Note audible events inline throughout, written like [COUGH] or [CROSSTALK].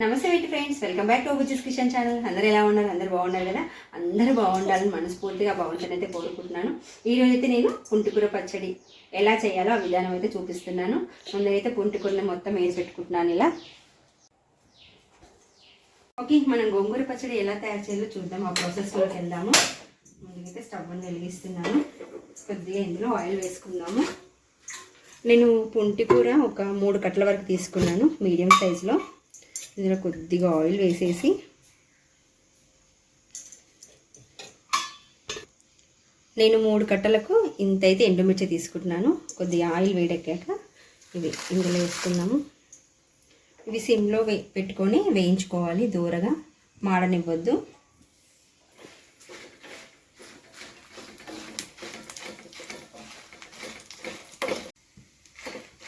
నమస్తే ఏంటి friends welcome back to ఓబుజిస్ కిషన్ ఛానల్. అందరూ ఎలా ఉన్నారు? అందరూ బాగున్నారు కదా? అందరూ బాగుండాలని మనస్ఫూర్తిగా బాగుంటానని అయితే కోరుకుంటున్నాను. ఈరోజు అయితే నేను పుంటికూర పచ్చడి ఎలా చేయాలో ఆ విధానం అయితే చూపిస్తున్నాను. ముందరైతే పుంటికూరని మొత్తం వేసి పెట్టుకుంటున్నాను ఇలా. ఓకే మనం గోంగూర పచ్చడి ఎలా తయారు చేయాలో చూద్దాం. ఆ ప్రాసెస్లోకి వెళ్దాము. ముందుకైతే స్టవ్ని వెలిగిస్తున్నాను. కొద్దిగా ఇందులో ఆయిల్ వేసుకుందాము. నేను పుంటికూర ఒక మూడు కట్టల వరకు తీసుకున్నాను మీడియం సైజులో. ఇందులో కొద్దిగా ఆయిల్ వేసేసి నేను మూడు కట్టలకు ఇంత అయితే ఎండుమిర్చి తీసుకుంటున్నాను. కొద్దిగా ఆయిల్ వేడెక్కాక ఇవి ఇందులో వేసుకున్నాము ఇవి సిమ్లో వే పెట్టుకొని వేయించుకోవాలి దూరగా. మాడనివ్వద్దు.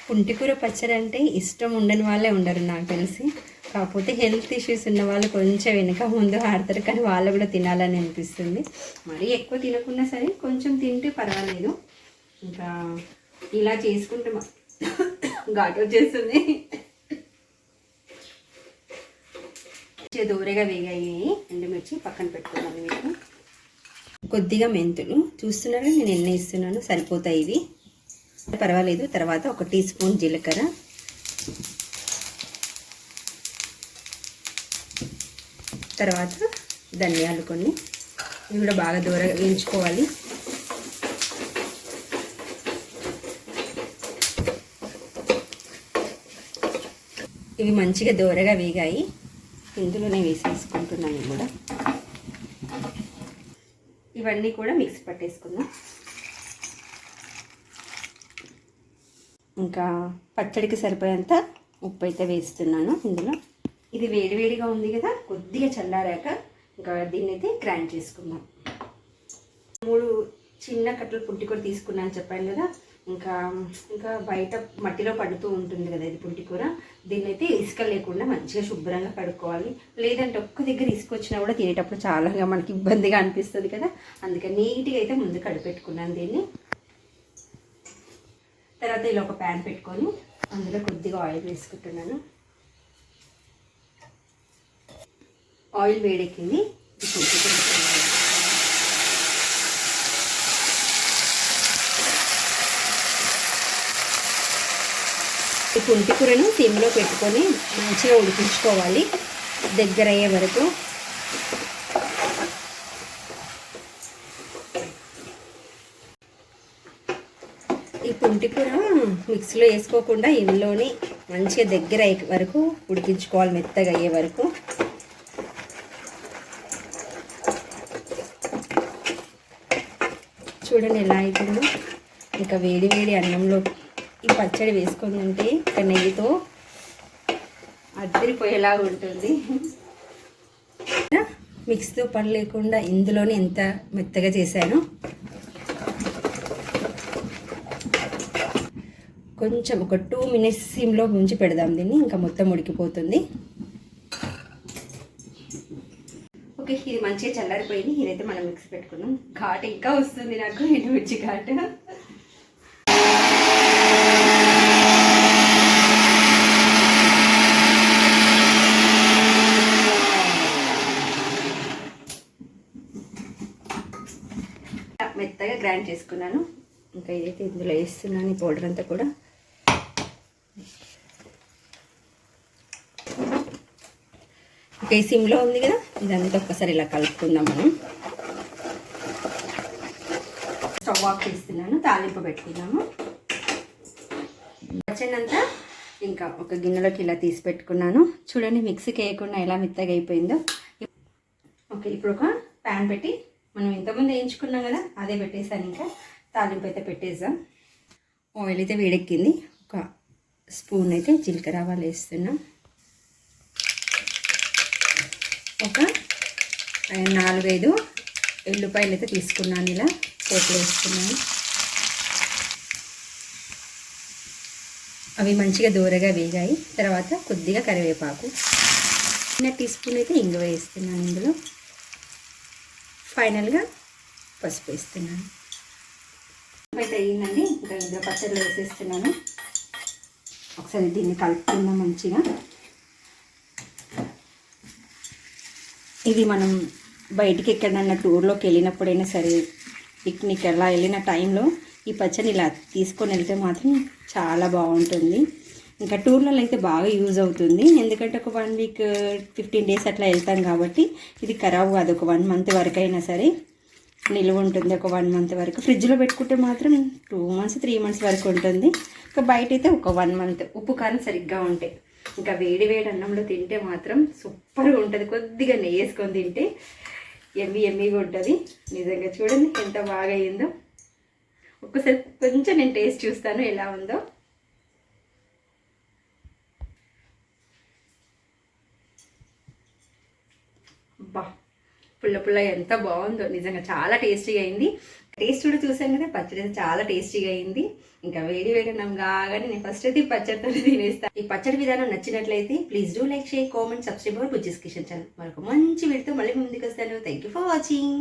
పుంటికూర పచ్చడి అంటే ఇష్టం ఉండని వాళ్ళే ఉండరు నాకు తెలిసి. కాకపోతే హెల్త్ ఇష్యూస్ ఉన్న వాళ్ళు కొంచెం వెనుక ముందు ఆడతారు కానీ వాళ్ళు కూడా తినాలని అనిపిస్తుంది. మరీ ఎక్కువ తినకున్నా సరే కొంచెం తింటే పర్వాలేదు. ఇంకా ఇలా చేసుకుంటే మా- ఘాటు వచ్చేస్తుంది. మంచిగా దూరగా వేగాయి. ఎండుమిర్చి పక్కన పెట్టుకున్నాను మీకు. కొద్దిగా మెంతులు. చూస్తున్నారా? నేను ఎన్ని ఇస్తున్నాను సరిపోతాయి ఇవి. పర్వాలేదు. తర్వాత ఒక టీ స్పూన్ జీలకర్ర. తర్వాత ధనియాలు కొన్ని. ఇవి కూడా బాగా దూరంగా వేయించుకోవాలి. ఇవి మంచిగా దూరగా వేగాయి. ఇందులోనే వేసేసుకుంటున్నాను ఇవి కూడా. ఇవన్నీ కూడా మిక్స్ పట్టేసుకుందాం. ఇంకా పచ్చడికి సరిపోయేంత ఉప్పు అయితే వేస్తున్నాను ఇందులో. ఇది వేడివేడిగా ఉంది కదా కొద్దిగా చల్లారాక ఇంకా దీన్ని అయితే గ్రైండ్ చేసుకుందాం. మూడు చిన్న కట్టలు పుంటికూర తీసుకున్నాను చెప్పాను కదా ఇంకా ఇంకా బయట మట్టిలో పడుతూ ఉంటుంది కదా ఇది పుంటికూర దీన్ని అయితే ఇసుక లేకుండా మంచిగా శుభ్రంగా కడుక్కోవాలి లేదంటే ఒక్క దగ్గర ఇసుక వచ్చినా కూడా తినేటప్పుడు చాలా మనకి ఇబ్బందిగా అనిపిస్తుంది కదా అందుకని నీట్గా అయితే ముందు కడిపెట్టుకున్నాను దీన్ని. తర్వాత ఇలా ఒక ప్యాన్ పెట్టుకొని అందులో కొద్దిగా ఆయిల్ వేసుకుంటున్నాను. ఆయిల్ వేడెక్కింది. ఈ పుంటి కూరను సిమ్లో పెట్టుకొని మంచిగా ఉడికించుకోవాలి. దగ్గర అయ్యే వరకు. ఈ పుంటి కూర మిక్సీలో వేసుకోకుండా ఇందులోని మంచిగా దగ్గర అయ్యే వరకు ఉడికించుకోవాలి. మెత్తగా అయ్యే వరకు. చూడండి ఎలా అవుతుందో ఇంకా వేడి వేడి అన్నంలో ఈ పచ్చడి వేసుకొని ఉంటే ఇంకా నెయ్యితో అద్దరిపోయేలా ఉంటుంది. మిక్స్తో పని లేకుండా ఇందులోనే ఎంత మెత్తగా చేశాను. కొంచెం ఒక టూ మినిట్స్ సిమ్లో ఉంచి పెడదాం దీన్ని. ఇంకా మొత్తం ఉడికిపోతుంది. ఓకే ఇది మంచిగా చల్లారిపోయింది. ఇదైతే మనం మిక్స్ పెట్టుకుందాం ఘాట్ ఇంకా వస్తుంది నాకు ఎండుమిర్చి ఘాట్. మెత్తగా గ్రైండ్ చేసుకున్నాను. ఇంకా ఇదైతే ఇందులో వేస్తున్నాను ఈ పౌడర్ అంతా కూడా. ఓకే ఈ సిమ్లో ఉంది కదా? ఇదంతా ఒక్కసారి ఇలా కలుపుకుందాం మనం. స్టవ్ ఆఫ్ చేస్తున్నాను తాలింపు పెట్టుకున్నాము పచ్చనంతా ఇంకా ఒక గిన్నెలోకి ఇలా తీసి పెట్టుకున్నాను. చూడండి మిక్సీకి వేయకుండా ఎలా మెత్తగా అయిపోయిందో. ఓకే ఇప్పుడు ఒక ప్యాన్ పెట్టి మనం ఇంతకుముందు వేయించుకున్నాం కదా అదే పెట్టేసాను ఇంకా. తాలింపు అయితే పెట్టేసాం ఆయిల్ అయితే వేడెక్కింది. ఒక స్పూన్ అయితే జీలకర్ర ఆవాలు వేస్తున్నాం. ఒక నాలుగైదు ఎల్లుపాయలు అయితే తీసుకున్నాను ఇలా పోపులు వేసుకున్నాను. అవి మంచిగా దూరగా వేగాయి. తర్వాత కొద్దిగా కరివేపాకు. చిన్న టీ స్పూన్ అయితే ఇంగువ వేస్తున్నాను ఇందులో. ఫైనల్గా పసుపు వేస్తున్నాను. అయితే అయ్యిందండి ఇంకా ఇందులో పచ్చళ్ళు వేసేస్తున్నాను. ఒకసారి దీన్ని కలుపుకుందాం మంచిగా. ఇది మనం బయటికి ఎక్కడన్నా టూర్లోకి వెళ్ళినప్పుడైనా సరే పిక్నిక్ అలా వెళ్ళిన టైంలో ఈ పచ్చని ఇలా తీసుకొని వెళ్తే మాత్రం చాలా బాగుంటుంది. ఇంకా టూర్లలో అయితే బాగా యూజ్ అవుతుంది. ఎందుకంటే ఒక వన్ వీక్ ఫిఫ్టీన్ డేస్ అట్లా వెళ్తాం కాబట్టి ఇది ఖరాబ్ కాదు. ఒక వన్ మంత్ వరకు అయినా సరే నిల్వ ఉంటుంది. ఒక వన్ మంత్ వరకు ఫ్రిడ్జ్లో పెట్టుకుంటే మాత్రం టూ మంత్స్ త్రీ మంత్స్ వరకు ఉంటుంది. ఇంకా బయట అయితే ఒక వన్ మంత్ ఉప్పు కారం సరిగ్గా ఉంటాయి ఇంకా వేడి వేడి అన్నంలో తింటే మాత్రం సూపర్గా ఉంటుంది. కొద్దిగా నెయ్యి వేసుకొని తింటే ఎమ్మి ఎమ్మిగా ఉంటుంది. నిజంగా చూడండి ఎంత బాగా అయిందో. ఒక్కసారి కొంచెం నేను టేస్ట్ చూస్తాను ఎలా ఉందో. బా పుల్ల పుల్ల ఎంత బాగుందో. నిజంగా చాలా టేస్టీగా అయింది. టేస్ట్ కూడా చూసాం కదా పచ్చడి అయితే చాలా టేస్టీగా అయింది. ఇంకా వేడి వేడి అన్నం కాగానే నేను ఫస్ట్ అయితే ఈ పచ్చడితో [LAUGHS] తినేస్తాను ఈ పచ్చడి విధానం నచ్చినట్లయితే please do like share comment subscribe our Bujji's Kishan channel మరొక మంచి వీడితో మళ్ళీ ముందుకు వస్తాను. Thank you for watching